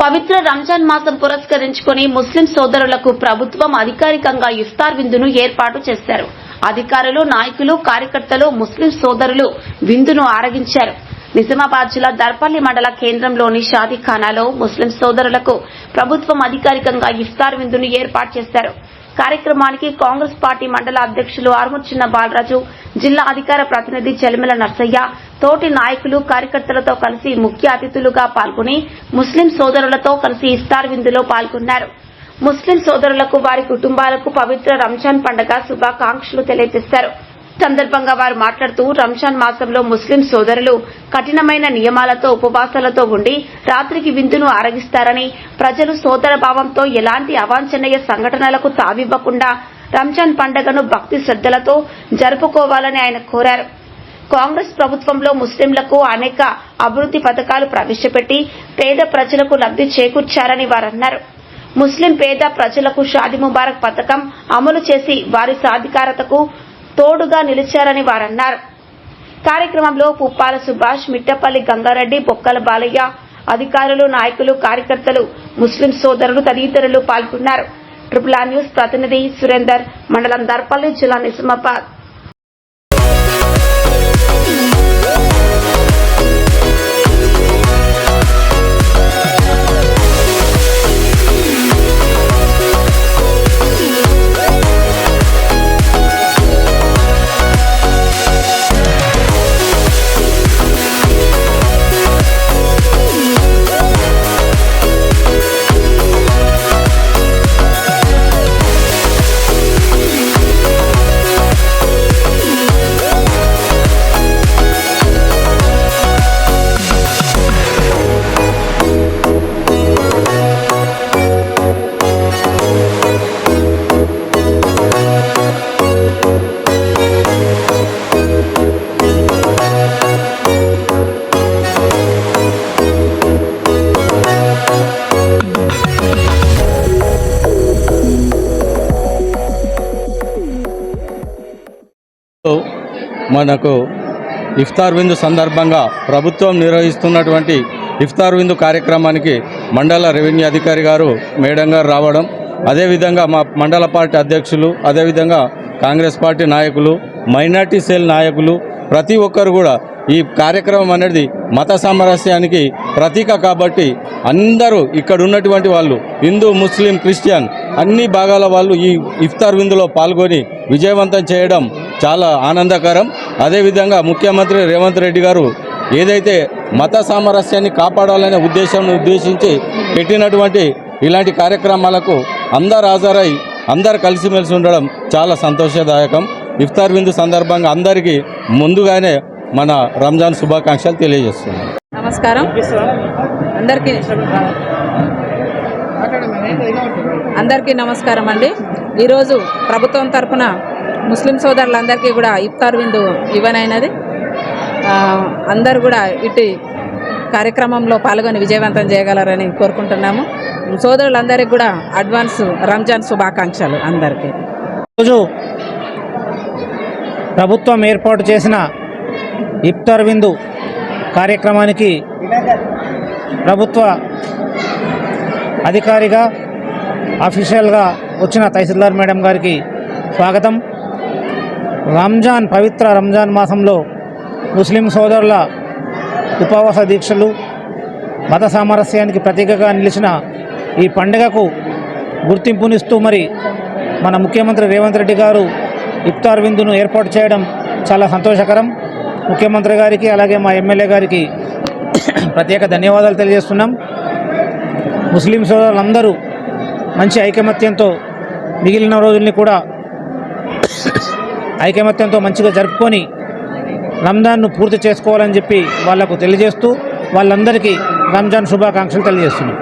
పవిత్ర రంజాన్ మాసం పురస్కరించుకొని ముస్లిం సోదరులకు ప్రభుత్వం అధికారికంగా ఇఫ్తార్ విందును ఏర్పాటు చేశారు. అధికారులు నాయకులు కార్యకర్తలు ముస్లిం సోదరులు విందును ఆరగించారు. నిజామాబాద్ జిల్లా దర్పల్లి మండల కేంద్రంలోని షాదీఖానాలో ముస్లిం సోదరులకు ప్రభుత్వం అధికారికంగా ఇఫ్తార్ విందును ఏర్పాటు చేశారు. కార్యక్రమానికి కాంగ్రెస్ పార్టీ మండల అధ్యక్షులు ఆర్ముచ్చిన్న బాలరాజు జిల్లా అధికార ప్రతినిధి చెలిమెల నర్సయ్య తోటి నాయకులు కార్యకర్తలతో కలిసి ముఖ్య అతిథులుగా పాల్గొని ముస్లిం సోదరులతో కలిసి ఇస్తార్ విందులో పాల్గొన్నారు. ముస్లిం సోదరులకు వారి కుటుంబాలకు పవిత్ర రంజాన్ పండుగ శుభాకాంక్షలు తెలియజేశారు. సందర్భంగా వారు మాట్లాడుతూ రంజాన్ మాసంలో ముస్లిం సోదరులు కఠినమైన నియమాలతో ఉపవాసాలతో ఉండి రాత్రికి విందును ఆరగిస్తారని ప్రజలు సోదర భావంతో ఎలాంటి అవాంఛనీయ సంఘటనలకు తావివ్వకుండా రంజాన్ పండుగను భక్తి శ్రద్దలతో జరుపుకోవాలని ఆయన కోరారు. కాంగ్రెస్ ప్రభుత్వంలో ముస్లింలకు అనేక అభివృద్ది పథకాలు ప్రవేశపెట్టి పేద ప్రజలకు లబ్ది చేకూర్చారని వారన్నారు. ముస్లిం పేద ప్రజలకు షాది ముబారక్ పథకం అమలు చేసి వారి సాధికారతకు తోడుగా నిలిచారని వారన్నారు. కార్యక్రమంలో పుప్పాల సుభాష్ మిట్టపల్లి గంగారెడ్డి బొక్కల బాలయ్య అధికారులు నాయకులు కార్యకర్తలు ముస్లిం సోదరులు తదితరులు పాల్గొన్నారు. ట్రిపుల్ ఆర్ న్యూస్ ప్రతినిధి సురేందర్ మండలం దర్పల్లి జిల్లా నిజామాబాద్. మనకు ఇఫ్తార్ విందు సందర్భంగా ప్రభుత్వం నిర్వహిస్తున్నటువంటి ఇఫ్తార్ విందు కార్యక్రమానికి మండల రెవెన్యూ అధికారి గారు మేడం గారు రావడం అదేవిధంగా మా మండల పార్టీ అధ్యక్షులు అదేవిధంగా కాంగ్రెస్ పార్టీ నాయకులు మైనార్టీ సెల్ నాయకులు ప్రతి ఒక్కరు కూడా ఈ కార్యక్రమం అనేది మత సామరస్యానికి ప్రతీక కాబట్టి అందరూ ఇక్కడ ఉన్నటువంటి వాళ్ళు హిందూ ముస్లిం క్రిస్టియన్ అన్ని భాగాల వాళ్ళు ఈ ఇఫ్తార్ విందులో పాల్గొని విజయవంతం చేయడం చాలా ఆనందకరం. అదేవిధంగా ముఖ్యమంత్రి రేవంత్ రెడ్డి గారు ఏదైతే మత సామరస్యాన్ని కాపాడాలనే ఉద్దేశం ఉద్దేశించి పెట్టినటువంటి ఇలాంటి కార్యక్రమాలకు అందరు హాజరై అందరు కలిసిమెలిసి ఉండడం చాలా సంతోషదాయకం. ఇఫ్తార్ విందు సందర్భంగా అందరికీ ముందుగానే మన రంజాన్ శుభాకాంక్షలు తెలియజేస్తున్నాం నమస్కారం. అందరికీ అందరికీ నమస్కారం అండి. ఈరోజు ప్రభుత్వం తరపున ముస్లిం సోదరులందరికీ కూడా ఇఫ్తార్ విందు ఇవ్వనైనది. ఆ, అందరూ కూడా ఇటు కార్యక్రమంలో పాల్గొని విజయవంతం చేయగలరని కోరుకుంటున్నాము. సోదరులందరికీ కూడా అడ్వాన్స్ రంజాన్ శుభాకాంక్షలు అందరికీ. రోజు ప్రభుత్వం ఏర్పాటు చేసిన ఇఫ్తార్ విందు కార్యక్రమానికి ప్రభుత్వ అధికారిగా అఫీషియల్గా వచ్చిన తహసీల్దార్ మేడం గారికి స్వాగతం. రంజాన్ పవిత్ర రంజాన్ మాసంలో ముస్లిం సోదరుల ఉపవాస దీక్షలు మత సామరస్యానికి ప్రతీకగా నిలిచిన ఈ పండుగకు గుర్తింపునిస్తూ మరి మన ముఖ్యమంత్రి రేవంత్ రెడ్డి గారు ఇఫ్తార్ విందును ఏర్పాటు చేయడం చాలా సంతోషకరం. ముఖ్యమంత్రి గారికి అలాగే మా ఎమ్మెల్యే గారికి ప్రత్యేక ధన్యవాదాలు తెలియజేస్తున్నాం. ముస్లిం సోదరులందరూ మంచి ఐకమత్యంతో మిగిలిన రోజుల్ని కూడా ఐకమత్యంతో మంచిగా జరుపుకొని రంజాన్ను పూర్తి చేసుకోవాలని చెప్పి వాళ్ళకు తెలియజేస్తూ వాళ్ళందరికీ రంజాన్ శుభాకాంక్షలు తెలియజేస్తున్నాం.